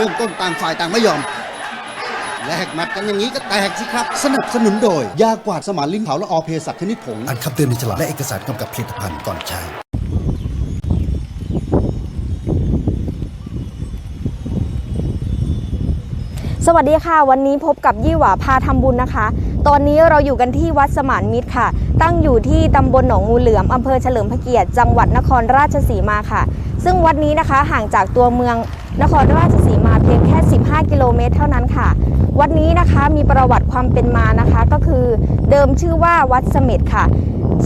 เอาละครับเริ่มต้นต่างฝ่ายต่างไม่ยอม แลกหมัดกันอย่างนี้ก็แตกสิครับ สนับสนุนโดย ยากวาดสมานลิ้นเผาและออเพสัตชนิดผงอ่านคำเตือนในฉลากและเอกสารกำกับผลิตภัณฑ์ก่อนใช้สวัสดีค่ะ วันนี้พบกับยี่หวาพาทำบุญนะคะ ตอนนี้เราอยู่กันที่วัดสมานมิตรค่ะ ตั้งอยู่ที่ตำบลหนองงูเหลือมอำเภอเฉลิมพระเกียรติจังหวัดนครราชสีมาค่ะ ซึ่งวัดนี้นะคะห่างจากตัวเมือง นครราชสีมาเพียงแค่ 15 กิโลเมตรเท่านั้นค่ะ วัดนี้นะคะมีประวัติความเป็นมานะคะก็คือเดิมชื่อว่าวัดเสม็ดค่ะ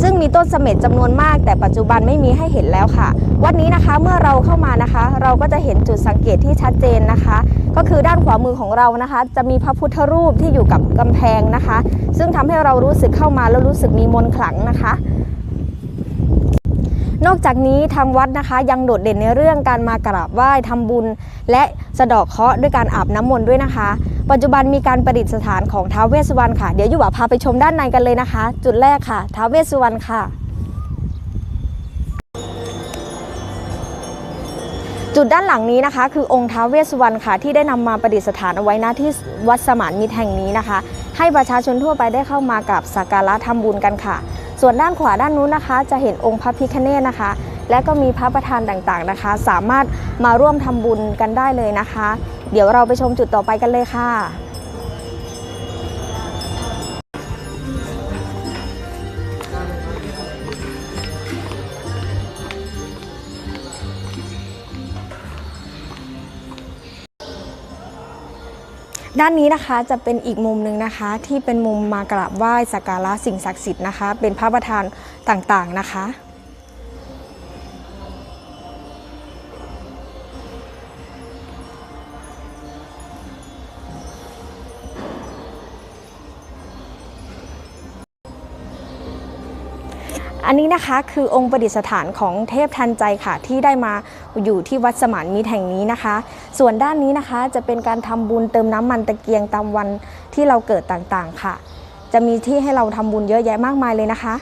ซึ่งมีต้นเสม็ดจำนวนมาก แต่ปัจจุบันไม่มีให้เห็นแล้วค่ะ วัดนี้นะคะเมื่อเราเข้ามานะคะ เราก็จะเห็นจุดสังเกตที่ชัดเจนนะคะ ก็คือด้านขวามือของเรานะคะ จะมีพระพุทธรูปที่อยู่กับกำแพงนะคะ ซึ่งทำให้เรารู้สึกเข้ามาแล้วรู้สึกมีมนต์ขลังนะคะ นอกจากนี้ทางวัดนะคะยังโดดเด่นในเรื่องการมากราบไหว้ทำบุญ และสะดอกเคราะห์ด้วยการอาบน้ำมนต์ด้วยนะคะ ปัจจุบันมีการประดิษฐานของท้าวเวสสุวรรณค่ะ เดี๋ยวอยู่บ่าพาไปชมด้านในกันเลยนะคะ จุดแรกค่ะท้าวเวสสุวรรณค่ะ จุดด้านหลังนี้นะคะ คือองค์ท้าวเวสสุวรรณค่ะ ที่ได้นำมาประดิษฐานเอาไว้ณที่วัดสมานมิตรแห่งนี้นะคะ ให้ประชาชนทั่วไปได้เข้ามากราบสักการะทำบุญกันค่ะ ส่วนด้านขวาด้านนู้นนะคะ จะเห็นองค์พระพิคเนศนะคะ และก็มีพระประธานต่างๆนะคะ สามารถมาร่วมทำบุญกันได้เลยนะคะ เดี๋ยวเราไปชมจุดต่อไปกันเลยค่ะ ด้านนี้นะคะจะเป็นอีกมุมหนึ่งนะคะ ที่เป็นมุมมากราบไหว้สักการะสิ่งศักดิ์สิทธิ์นะคะ เป็นพระประธานต่างๆนะคะ นนี้นะคะคือองค์ประดิษฐานของเทพทันใจค่ะ ที่ได้มาอยู่ที่วัดสมานมิตรแห่งนี้นะคะ ส่วนด้านนี้นะคะจะเป็นการทำบุญเติมน้ำมันตะเกียงตามวันที่เราเกิดต่างๆค่ะ จะมีที่ให้เราทำบุญเยอะแยะมากมายเลยนะคะ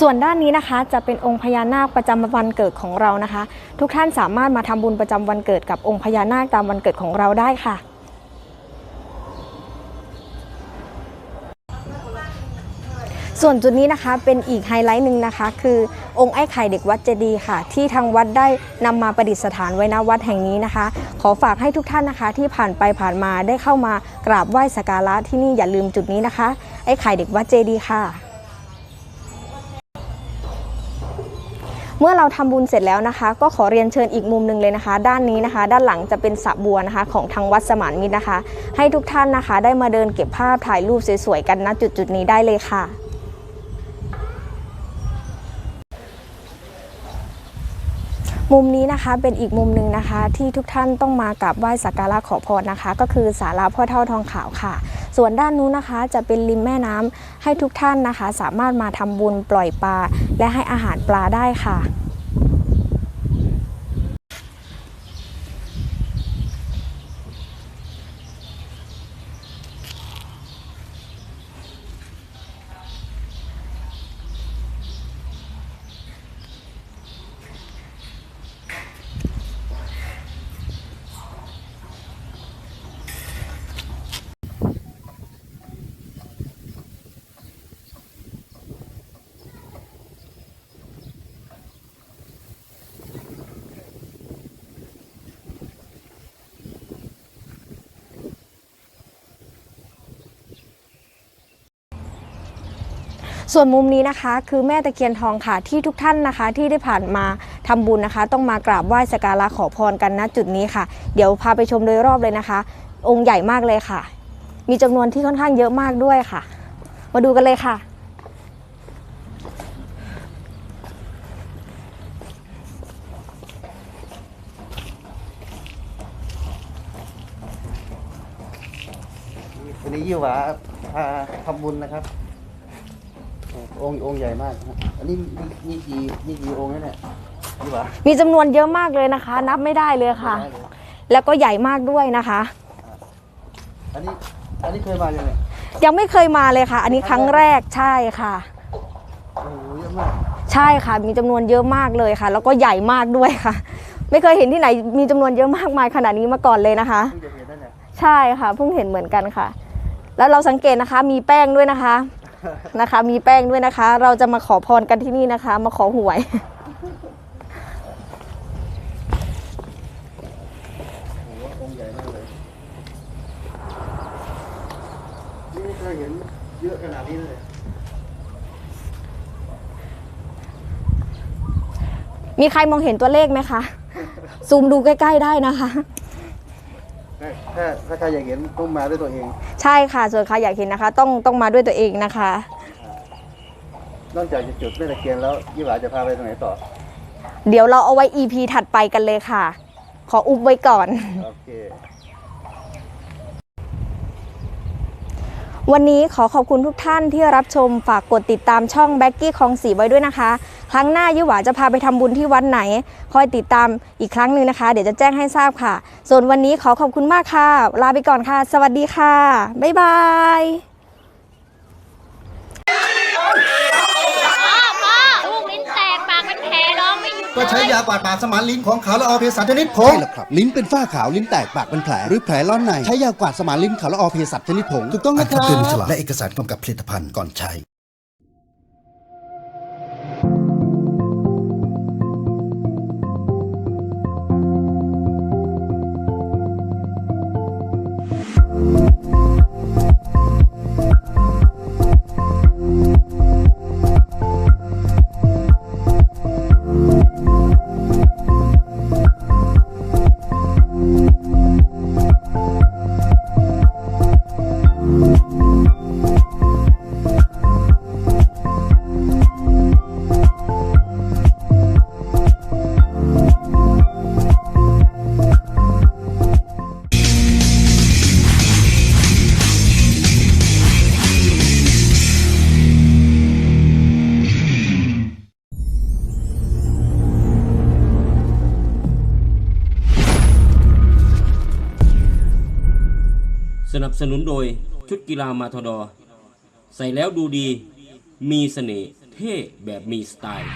ส่วนด้านนี้นะคะจะเป็นองค์พญานาคประจำวันเกิดของเรานะคะ ทุกท่านสามารถมาทำบุญประจำวันเกิดกับองค์พญานาคตามวันเกิดของเราได้ค่ะ ส่วนจุดนี้นะคะเป็นอีกไฮไลท์หนึ่งนะคะ คือองค์ไอ้ไข่เด็กวัดเจดีค่ะ ที่ทางวัดได้นำมาประดิษฐานไว้ณวัดแห่งนี้นะคะ ขอฝากให้ทุกท่านนะคะ ที่ผ่านไปผ่านมาได้เข้ามากราบไหว้สักการะที่นี่อย่าลืมจุดนี้นะคะ ไอ้ไข่เด็กวัดเจดีค่ะ เมื่อเราทำบุญเสร็จแล้วนะคะ ก็ขอเรียนเชิญอีกมุมหนึ่งเลยนะคะ ด้านนี้นะคะ ด้านหลังจะเป็นสระบัวนะคะ ของทางวัดสมานมิตรนะคะ ให้ทุกท่านนะคะ ได้มาเดินเก็บภาพถ่ายรูปสวยๆกันณจุดจุดๆนี้ได้เลยค่ะ มุมนี้นะคะเป็นอีกมุมหนึ่งนะคะ ที่ทุกท่านต้องมากราบไหว้สักการะขอพรนะคะ ก็คือศาลาพ่อเท่าทองขาวค่ะ ส่วนด้านนู้นนะคะจะเป็นริมแม่น้ำให้ทุกท่านนะคะ สามารถมาทำบุญปล่อยปลาและให้อาหารปลาได้ค่ะ ส่วนมุมนี้นะคะ คือแม่ตะเคียนทองค่ะที่ทุกท่านนะคะ ที่ได้ผ่านมาทำบุญนะคะ ต้องมากราบไหว้สักการะขอพรกันณจุดนี้ค่ะ เดี๋ยวพาไปชมโดยรอบเลยนะคะ องค์ใหญ่มากเลยค่ะ มีจำนวนที่ค่อนข้างเยอะมากด้วยค่ะ มาดูกันเลยค่ะวันนี้ยี่หวาพาทำบุญนะครับ องค์องค์ใหญ่มากนะอันนี้นี่นี่กี่นี่กี่องค์แล้วเนี่ยยี่หวามีจำนวนเยอะมากเลยนะคะ นับไม่ได้เลยค่ะได้เลยแล้วก็ใหญ่มากด้วยนะคะ อันนี้อันนี้เคยมายังไงยังไม่เคยมาเลยค่ะ อันนี้ครั้งแรกใช่ค่ะ โอ้โหเยอะมากใช่ค่ะ มีจำนวนเยอะมากเลยค่ะ แล้วก็ใหญ่มากด้วยค่ะ ไม่เคยเห็นที่ไหนมีจำนวนเยอะมากมายขนาดนี้มาก่อนเลยนะคะ เพิ่งจะเห็นนั่นแหละใช่ค่ะเพิ่งเห็นเหมือนกันค่ะ แล้วเราสังเกตนะคะ มีแป้งด้วยนะคะ นะคะ มีแป้งด้วยนะคะ เราจะมาขอพรกันที่นี่นะคะ มาขอหวยโอ้โหองค์ใหญ่มากเลยนี่ไม่เคยเห็นเยอะขนาดนี้เลยมีใครมองเห็นตัวเลขไหมคะ ซูมดูใกล้ ๆ ได้นะคะ ถ้าถ้าใครอยากเห็นต้องมาด้วยตัวเอง ใช่ค่ะ ส่วนใครอยากเห็นนะคะ ต้องต้องมาด้วยตัวเองนะคะ นอกจากจะจุดแม่ตะเคียนแล้วยี่หวาจะพาไปตรงไหนต่อ เดี๋ยวเราเอาไว้ EP ถัดไปกันเลยค่ะ ขออุบไว้ก่อน โอเค วันนี้ขอขอบคุณทุกท่านที่รับชมฝากกดติดตามช่องแบ็กกี้คลองสีไว้ด้วยนะคะ ครั้งหน้ายี่หวาจะพาไปทำบุญที่วัดไหน คอยติดตามอีกครั้งหนึ่งนะคะ เดี๋ยวจะแจ้งให้ทราบค่ะ ส่วนวันนี้ขอขอบคุณมากค่ะ ลาไปก่อนค่ะ สวัสดีค่ะ บ๊ายบาย พ่อลูกลิ้นแตกปากเป็นแผลร้องไม่หยุด ก็ใช้ยากวาดปากสมานลิ้นของเขาละออเพสัชชนิดผงใช่แล้วครับ ลิ้นเป็นฝ้าขาวลิ้นแตกปากเป็นแผล หรือแผลร้อนใน ใช้ยากวาดสมานลิ้นเขาละออเพสัชชนิดผงถูกต้องนะครับเตือนในฉลากและเอกสารกำกับผลิตภัณฑ์ก่อนใช้ นับสนุนโดยชุดกีฬามาทดอ ใส่แล้วดูดี มีเสน่ห์เท่แบบมีสไตล์